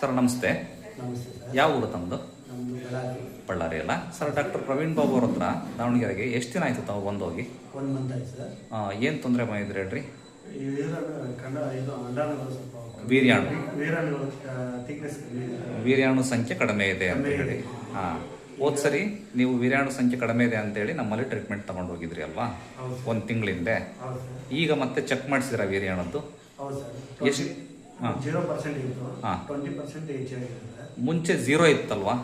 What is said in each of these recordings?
Sir ನಮಸ್ತೆ. ಯಾವ ಊರು ತಮ್ಮದು ಬಳ್ಳಾರಿ. ಅಲ್ಲ. ಸರ್ ಡಾಕ್ಟರ್ ಪ್ರವೀಣ್ ಬಾಬು ಅವ್ರ ಹತ್ರ ದಾವಣಗೆರೆಗೆ ಎಷ್ಟು ದಿನ ಆಯಿತು ತಾವು ಬಂದು ಹೋಗಿ ಏನು ತೊಂದರೆ ಮಾಡಿದ್ರಿ ಹೇಳ್ರಿ? ವೀರ್ಯಾಣು. ವೀರ್ಯಾಣು ಸಂಖ್ಯೆ ಕಡಿಮೆ ಇದೆ ಅಂತ ಹೇಳಿ. ಹಾ. ಹೋದ್ ಸರಿ ನೀವು ವೀರ್ಯಾಣು ಸಂಖ್ಯೆ ಕಡಿಮೆ ಇದೆ ಅಂತೇಳಿ ನಮ್ಮಲ್ಲಿ ಟ್ರೀಟ್ಮೆಂಟ್ ತಗೊಂಡು ಹೋಗಿದ್ರಿ ಅಲ್ವಾ? ಒಂದು ತಿಂಗಳಿಂದೆ. ಈಗ ಮತ್ತೆ ಚೆಕ್ ಮಾಡಿಸಿದ್ರ ವೀರ್ಯಾಣದ್ದು? ಎಷ್ಟು? ಜೀರೋ ಪರ್ಸೆಂಟ್ ಇತ್ತು. ಟ್ವೆಂಟಿ ಪರ್ಸೆಂಟ್ ಹೆಚ್ಚು ಮುಂಚೆ ಝೀರೋ ಇತ್ತಲ್ವಾ?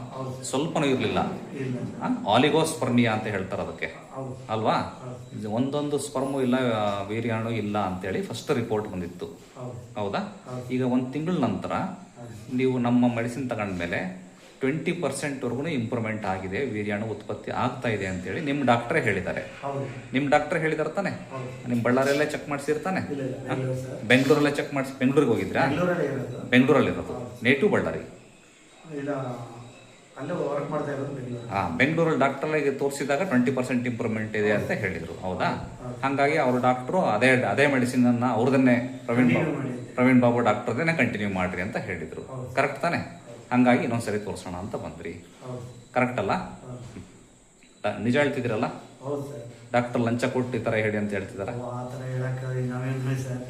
ಸ್ವಲ್ಪನೂ ಇರಲಿಲ್ಲ. ಇಲ್ಲ ಸರ್ ಆಲಿಗೋಸ್ಪರ್ಮಿಯಾ ಅಂತ ಹೇಳ್ತಾರೆ ಅದಕ್ಕೆ. ಅಲ್ವಾ? ಒಂದೊಂದು ಸ್ಪರ್ಮು ಇಲ್ಲ ವೀರ್ಯಾಣು ಇಲ್ಲ ಅಂತೇಳಿ ಫಸ್ಟ್ ರಿಪೋರ್ಟ್ ಬಂದಿತ್ತು. ಹೌದಾ. ಈಗ ಒಂದು ತಿಂಗಳ ನಂತರ ನೀವು ನಮ್ಮ ಮೆಡಿಸಿನ್ ತಗೊಂಡ್ಮೇಲೆ ಟ್ವೆಂಟಿ ಪರ್ಸೆಂಟ್ವರೆಗೂ ಇಂಪ್ರೂವ್ಮೆಂಟ್ ಆಗಿದೆ ವೀರ್ಯಾಣು ಉತ್ಪತ್ತಿ ಆಗ್ತಾ ಇದೆ ಅಂತೇಳಿ ನಿಮ್ಮ ಡಾಕ್ಟ್ರೇ ಹೇಳಿದ್ದಾರೆ. ನಿಮ್ಮ ಡಾಕ್ಟ್ರೇ ಹೇಳಿದಾರೆ ತಾನೆ? ನಿಮ್ಮ ಬಳ್ಳಾರಿಯಲ್ಲೇ ಚೆಕ್ ಮಾಡಿಸಿರ್ತಾನೆ ಬೆಂಗಳೂರಲ್ಲೇ ಚೆಕ್ ಮಾಡಿಸಿ ಬೆಂಗಳೂರಿಗೆ ಹೋಗಿದ್ರಾ? ಬೆಂಗಳೂರಲ್ಲಿ ಇರೋದು. ನೇಟಿವ್ ಬಳ್ಳಾರಿ. ಹಾಂ ಬೆಂಗಳೂರಲ್ಲಿ ಡಾಕ್ಟರ್ ತೋರಿಸಿದಾಗ ಟ್ವೆಂಟಿ ಪರ್ಸೆಂಟ್ ಇಂಪ್ರೂವ್ಮೆಂಟ್ ಇದೆ ಅಂತ ಹೇಳಿದರು. ಹೌದಾ. ಹಾಗಾಗಿ ಅವ್ರ ಡಾಕ್ಟ್ರು ಅದೇ ಅದೇ ಮೆಡಿಸಿನ್ ಅನ್ನ ಅವ್ರದನ್ನೇ ಪ್ರವೀಣ್ ಬಾಬು ಪ್ರವೀಣ್ ಬಾಬು ಡಾಕ್ಟರ್ದೇನೆ ಕಂಟಿನ್ಯೂ ಮಾಡ್ರಿ ಅಂತ ಹೇಳಿದ್ರು. ಕರೆಕ್ಟ್ ತಾನೆ? ಹಂಗಾಗಿ ಇನ್ನೊಂದ್ಸರಿ ತೋರಿಸೋಣ ಅಂತ ಬಂದ್ರಿ. ಕರೆಕ್ಟ್ ಅಲ್ಲ? ನಿಜ ಹೇಳ್ತಿದ್ದೀರಲ್ಲ? ಸರ್. ಡಾಕ್ಟರ್ ಲಂಚ ಕೊಟ್ಟು ಈ ಥರ ಹೇಳಿ ಅಂತ ಹೇಳ್ತಿದಾರ ಸರ್?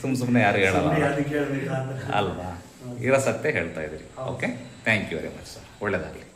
ಸುಮ್ ಸುಮ್ಮನೆ ಯಾರು ಹೇಳಲ್ಲ ಸುಮ್ನೆ ಅಲ್ವಾ? ಇರೋ ಸತ್ಯ ಹೇಳ್ತಾ ಇದ್ರಿ okay thank you very much sir ಒಳ್ಳೇದಾಗಲಿ.